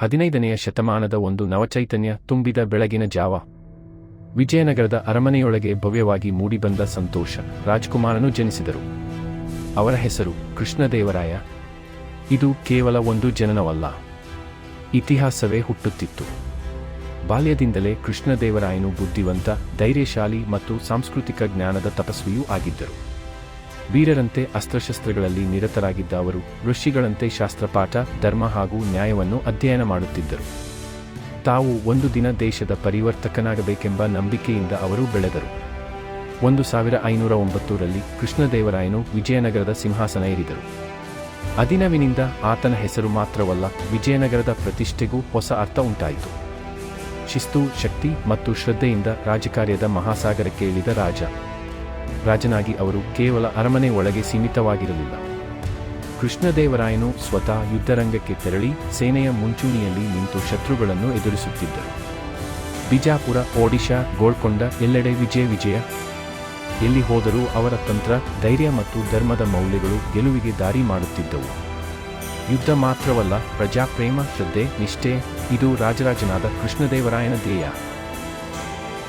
ಹದಿನೈದನೆಯ ಶತಮಾನದ ಒಂದು ನವಚೈತನ್ಯ ತುಂಬಿದ ಬೆಳಗಿನ ಜಾವ. ವಿಜಯನಗರದ ಅರಮನೆಯೊಳಗೆ ಭವ್ಯವಾಗಿ ಮೂಡಿಬಂದ ಸಂತೋಷ ರಾಜ್ಕುಮಾರನು ಜನಿಸಿದರು. ಅವರ ಹೆಸರು ಕೃಷ್ಣದೇವರಾಯ. ಇದು ಕೇವಲ ಒಂದು ಜನನವಲ್ಲ. ಇತಿಹಾಸವೇ ಹುಟ್ಟುತ್ತಿತ್ತು. ಬಾಲ್ಯದಿಂದಲೇ ಕೃಷ್ಣದೇವರಾಯನು ಬುದ್ಧಿವಂತ, ಧೈರ್ಯಶಾಲಿ ಮತ್ತು ಸಾಂಸ್ಕೃತಿಕ ಜ್ಞಾನದ ತಪಸ್ವಿಯೂ ಆಗಿದ್ದರು. ವೀರರಂತೆ ಅಸ್ತ್ರಶಸ್ತ್ರಗಳಲ್ಲಿ ನಿರತರಾಗಿದ್ದ ಅವರು ಋಷಿಗಳಂತೆ ಶಾಸ್ತ್ರಪಾಠ, ಧರ್ಮ ಹಾಗೂ ನ್ಯಾಯವನ್ನು ಅಧ್ಯಯನ ಮಾಡುತ್ತಿದ್ದರು. ತಾವು ಒಂದು ದಿನ ದೇಶದ ಪರಿವರ್ತಕನಾಗಬೇಕೆಂಬ ನಂಬಿಕೆಯಿಂದ ಅವರು ಬೆಳೆದರು. ಒಂದು ಸಾವಿರ ಐನೂರ ಒಂಬತ್ತರಲ್ಲಿ ಕೃಷ್ಣದೇವರಾಯನು ವಿಜಯನಗರದ ಸಿಂಹಾಸನ ಏರಿದರು. ಅದಿನವಿನಿಂದ ಆತನ ಹೆಸರು ಮಾತ್ರವಲ್ಲ, ವಿಜಯನಗರದ ಪ್ರತಿಷ್ಠೆಗೂ ಹೊಸ ಅರ್ಥ ಉಂಟಾಯಿತು. ಶಿಸ್ತು, ಶಕ್ತಿ ಮತ್ತು ಶ್ರದ್ಧೆಯಿಂದ ರಾಜಕಾರ್ಯದ ಮಹಾಸಾಗರಕ್ಕೆ ಇಳಿದ ರಾಜ. ರಾಜನಾಗಿ ಅವರು ಕೇವಲ ಅರಮನೆ ಒಳಗೆ ಸೀಮಿತವಾಗಿರಲಿಲ್ಲ. ಕೃಷ್ಣದೇವರಾಯನು ಸ್ವತಃ ಯುದ್ಧರಂಗಕ್ಕೆ ತೆರಳಿ ಸೇನೆಯ ಮುಂಚೂಣಿಯಲ್ಲಿ ನಿಂತು ಶತ್ರುಗಳನ್ನು ಎದುರಿಸುತ್ತಿದ್ದರು. ಬಿಜಾಪುರ, ಒಡಿಶಾ, ಗೋಳ್ಕೊಂಡ, ಎಲ್ಲೆಡೆ ವಿಜಯ ವಿಜಯ. ಎಲ್ಲಿ ಹೋದರೂ ಅವರ ತಂತ್ರ, ಧೈರ್ಯ ಮತ್ತು ಧರ್ಮದ ಮೌಲ್ಯಗಳು ಗೆಲುವಿಗೆ ದಾರಿ ಮಾಡುತ್ತಿದ್ದವು. ಯುದ್ಧ ಮಾತ್ರವಲ್ಲ ಪ್ರಜಾಪ್ರೇಮ ಶ್ರದ್ಧೆ, ನಿಷ್ಠೆ, ಇದು ರಾಜರಾಜನಾದ ಕೃಷ್ಣದೇವರಾಯನ ಧ್ಯೇಯ.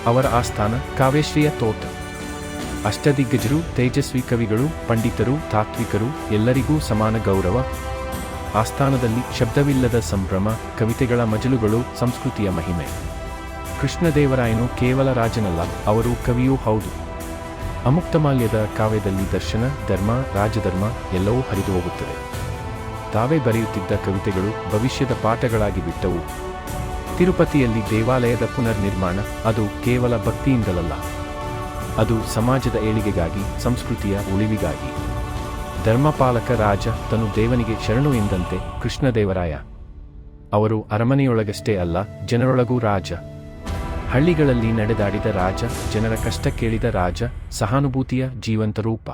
ಅವರ ಆಸ್ಥಾನ ಕಾವ್ಯಶ್ರೀಯ ತೋಟ. ಅಷ್ಟದಿಗ್ಗಜರು, ತೇಜಸ್ವಿ ಕವಿಗಳು, ಪಂಡಿತರು, ತಾತ್ವಿಕರು, ಎಲ್ಲರಿಗೂ ಸಮಾನ ಗೌರವ. ಆಸ್ಥಾನದಲ್ಲಿ ಶಬ್ದವಿಲ್ಲದ ಸಂಭ್ರಮ, ಕವಿತೆಗಳ ಮಜಲುಗಳು ಸಂಸ್ಕೃತಿಯ ಮಹಿಮೆ. ಕೃಷ್ಣದೇವರಾಯನು ಕೇವಲ ರಾಜನಲ್ಲ, ಅವರು ಕವಿಯೂ ಹೌದು. ಅಮುಕ್ತಮಾಲ್ಯದ ಕಾವ್ಯದಲ್ಲಿ ದರ್ಶನ, ಧರ್ಮ, ರಾಜಧರ್ಮ ಎಲ್ಲವೂ ಹರಿದು ಹೋಗುತ್ತದೆ. ತಾವೇ ಬರೆಯುತ್ತಿದ್ದ ಕವಿತೆಗಳು ಭವಿಷ್ಯದ ಪಾಠಗಳಾಗಿ ಬಿಟ್ಟವು. ತಿರುಪತಿಯಲ್ಲಿ ದೇವಾಲಯದ ಪುನರ್ನಿರ್ಮಾಣ, ಅದು ಕೇವಲ ಭಕ್ತಿಯಿಂದಲಲ್ಲ. ಅದು ಸಮಾಜದ ಏಳಿಗೆಗಾಗಿ, ಸಂಸ್ಕೃತಿಯ ಉಳಿವಿಗಾಗಿ. ಧರ್ಮಪಾಲಕ ರಾಜ ತನು ದೇವನಿಗೆ ಶರಣು ಎಂದಂತೆ ಕೃಷ್ಣದೇವರಾಯ. ಅವರು ಅರಮನೆಯೊಳಗಷ್ಟೇ ಅಲ್ಲ, ಜನರೊಳಗೂ ರಾಜ. ಹಳ್ಳಿಗಳಲ್ಲಿ ನಡೆದಾಡಿದ ರಾಜ, ಜನರ ಕಷ್ಟ ಕೇಳಿದ ರಾಜ, ಸಹಾನುಭೂತಿಯ ಜೀವಂತ ರೂಪ.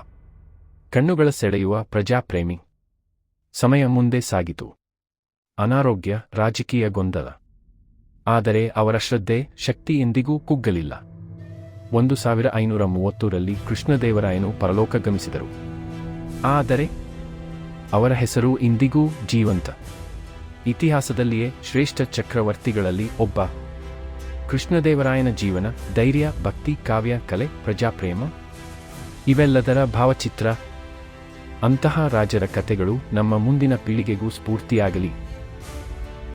ಕಣ್ಣುಗಳ ಸೆಳೆಯುವ ಪ್ರಜಾಪ್ರೇಮಿ. ಸಮಯ ಮುಂದೆ ಸಾಗಿತು. ಅನಾರೋಗ್ಯ, ರಾಜಕೀಯ ಗೊಂದಲ. ಆದರೆ ಅವರ ಶ್ರದ್ಧೆ, ಶಕ್ತಿ ಎಂದಿಗೂ ಕುಗ್ಗಲಿಲ್ಲ. ಒಂದು ಸಾವಿರ ಐನೂರ ಮೂವತ್ತೂರಲ್ಲಿ ಕೃಷ್ಣದೇವರಾಯನು ಪರಲೋಕಗಮಿಸಿದರು ಆದರೆ ಅವರ ಹೆಸರು ಇಂದಿಗೂ ಜೀವಂತ. ಇತಿಹಾಸದಲ್ಲಿಯೇ ಶ್ರೇಷ್ಠ ಚಕ್ರವರ್ತಿಗಳಲ್ಲಿ ಒಬ್ಬ. ಕೃಷ್ಣದೇವರಾಯನ ಜೀವನ, ಧೈರ್ಯ, ಭಕ್ತಿ, ಕಾವ್ಯ, ಕಲೆ, ಪ್ರಜಾಪ್ರೇಮ ಇವೆಲ್ಲದರ ಭಾವಚಿತ್ರ. ಅಂತಹ ರಾಜರ ಕಥೆಗಳು ನಮ್ಮ ಮುಂದಿನ ಪೀಳಿಗೆಗೂ ಸ್ಫೂರ್ತಿಯಾಗಲಿ.